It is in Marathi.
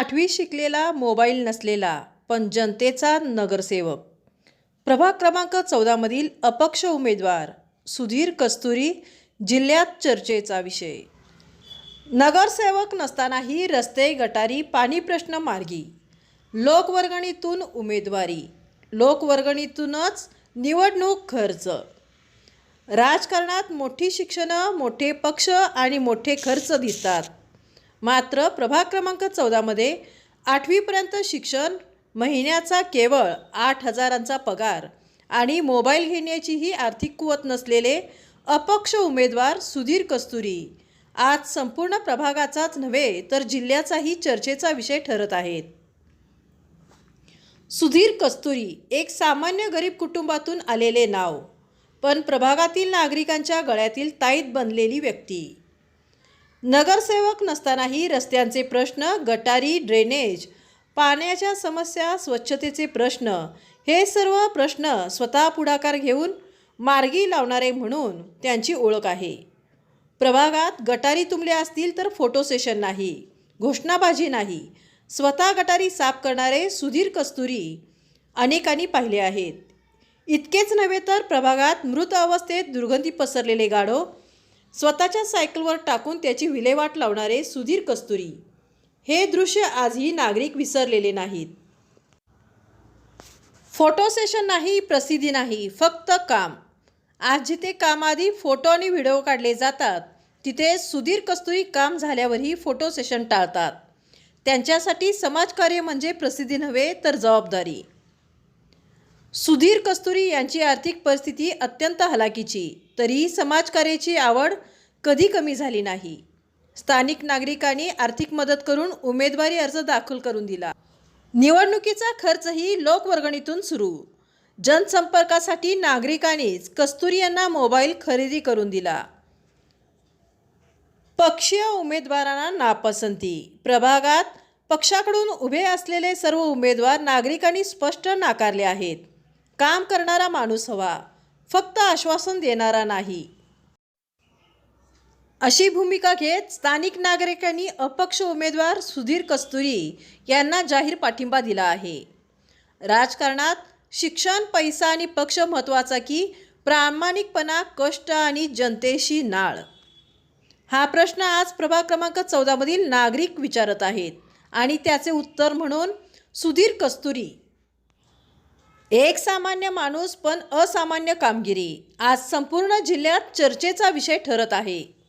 आठवी शिकलेला मोबाईल नसलेला पण जनतेचा नगरसेवक. प्रभाग क्रमांक चौदामधील अपक्ष उमेदवार सुधीर कस्तुरी जिल्ह्यात चर्चेचा विषय. नगरसेवक नसतानाही रस्ते गटारी पाणी प्रश्न मार्गी. लोकवर्गणीतून उमेदवारी लोकवर्गणीतूनच निवडणूक खर्च. राजकारणात मोठी शिक्षणं मोठे पक्ष आणि मोठे खर्च दिसतात. मात्र प्रभाग क्रमांक चौदामध्ये आठवीपर्यंत शिक्षण महिन्याचा केवळ आठ हजारांचा पगार आणि मोबाईल घेण्याचीही आर्थिक कुवत नसलेले अपक्ष उमेदवार सुधीर कस्तुरी. आज संपूर्ण प्रभागाचाच नव्हे तर जिल्ह्याचाही चर्चेचा विषय ठरत आहेत. सुधीर कस्तुरी एक सामान्य गरीब कुटुंबातून आलेले नाव पण प्रभागातील नागरिकांच्या गळ्यातील ताईत बनलेली व्यक्ती. नगरसेवक नसतानाही रस्त्यांचे प्रश्न गटारी ड्रेनेज पाण्याच्या समस्या स्वच्छतेचे प्रश्न हे सर्व प्रश्न स्वतः पुढाकार घेऊन मार्गी लावणारे म्हणून त्यांची ओळख आहे. प्रभागात गटारी तुंबल्या असतील तर फोटो सेशन नाही घोषणाबाजी नाही. स्वतः गटारी साफ करणारे सुधीर कस्तुरी अनेकांनी पाहिले आहेत. इतकेच नव्हे तर प्रभागात मृत अवस्थेत दुर्गंधी पसरलेले गाढो स्वतःच्या सायकलवर टाकून त्याची विल्हेवाट लावणारे सुधीर कस्तुरी. हे दृश्य आजही नागरिक विसरलेले नाहीत. फोटो सेशन नाही प्रसिद्धी नाही फक्त काम. आज जिथे कामाआधी फोटो आणि व्हिडिओ काढले जातात तिथे सुधीर कस्तुरी काम झाल्यावरही फोटो सेशन टाळतात. त्यांच्यासाठी समाजकार्य म्हणजे प्रसिद्धी नव्हे तर जबाबदारी. सुधीर कस्तुरी यांची आर्थिक परिस्थिती अत्यंत हलाखीची. तरीही समाजकार्याची आवड कधी कमी झाली नाही. स्थानिक नागरिकांनी आर्थिक मदत करून उमेदवारी अर्ज दाखल करून दिला. निवडणुकीचा खर्चही लोकवर्गणीतून सुरू. जनसंपर्कासाठी नागरिकांनीच कस्तुरी यांना मोबाईल खरेदी करून दिला. पक्षीय उमेदवारांना नापसंती. प्रभागात पक्षाकडून उभे असलेले सर्व उमेदवार नागरिकांनी स्पष्ट नाकारले आहेत. काम करणारा माणूस हवा. फक्त आश्वासन देणारा नाही. अशी भूमिका घेत स्थानिक नागरिकांनी अपक्ष उमेदवार सुधीर कस्तुरी यांना जाहीर पाठिंबा दिला आहे. राजकारणात शिक्षण पैसा आणि पक्ष महत्त्वाचा की प्रामाणिकपणा कष्ट आणि जनतेशी नाळ. हा प्रश्न आज प्रभाग क्रमांक चौदामधील नागरिक विचारत आहेत आणि त्याचे उत्तर म्हणून सुधीर कस्तुरी एक सामान्य माणूस पण असामान्य कामगिरी. आज संपूर्ण जिल्ह्यात चर्चेचा विषय ठरत आहे.